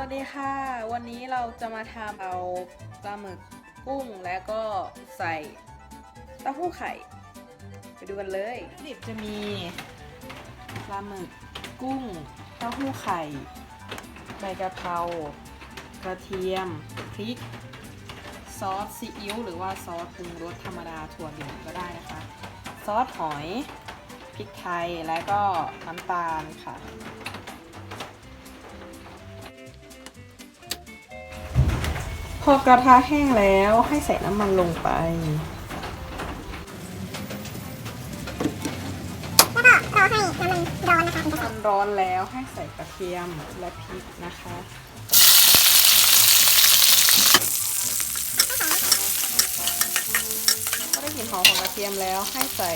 วัสดีค่ะ วันนี้เราจะมาทำเอาปลาหมึกกุ้งแล้วก็ใส่เต้าหู้ไข่ ไปดูกันเลยดิบจะมีปลาหมึกกุ้ง เต้าหู้ไข่ใบกะเพรากระเทียมพริก ซอสซีอิ๊วหรือว่าซอสปรุงรสธรรมดาถั่วเหลืองก็ได้นะคะ ซอสหอยพริกไทยและก็น้ำตาลค่ะ พอกระทะแห้งแล้วให้ใส่น้ำมันลงไป แล้วก็รอให้น้ำมันร้อนนะคะถึงจะใส่มันร้อนแล้วให้ใส่กระเทียมและพริกนะคะ ก็ได้กลิ่นหอมของกระเทียมแล้วให้ใส่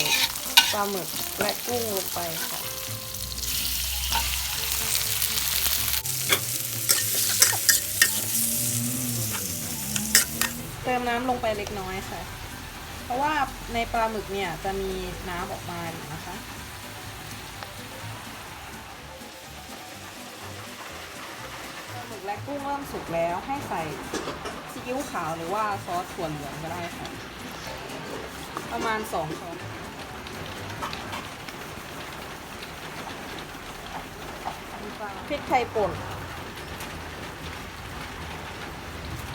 ปลาหมึกและกุ้งลงไปค่ะ เติมน้ำลงไปเล็กน้อยค่ะ เพราะว่าในปลาหมึกเนี่ยจะมีน้ำออกมาอยู่นะคะปลาหมึกและกุ้งเริ่มสุกแล้วให้ใส่ซีอิ๊วขาวหรือว่าซอสถั่วเหลืองก็ได้ค่ะ ประมาณสองช้อนพริกไทยป่น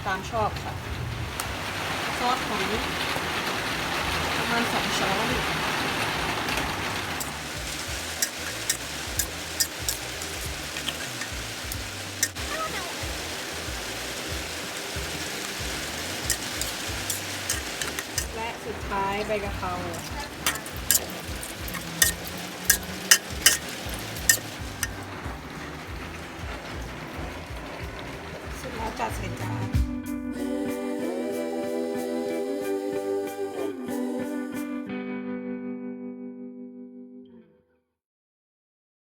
ตามชอบค่ะ ซอสหอยประมาณสองช้อนและสุดท้ายใบกะเพราสุดแล้วจัดใส่จาน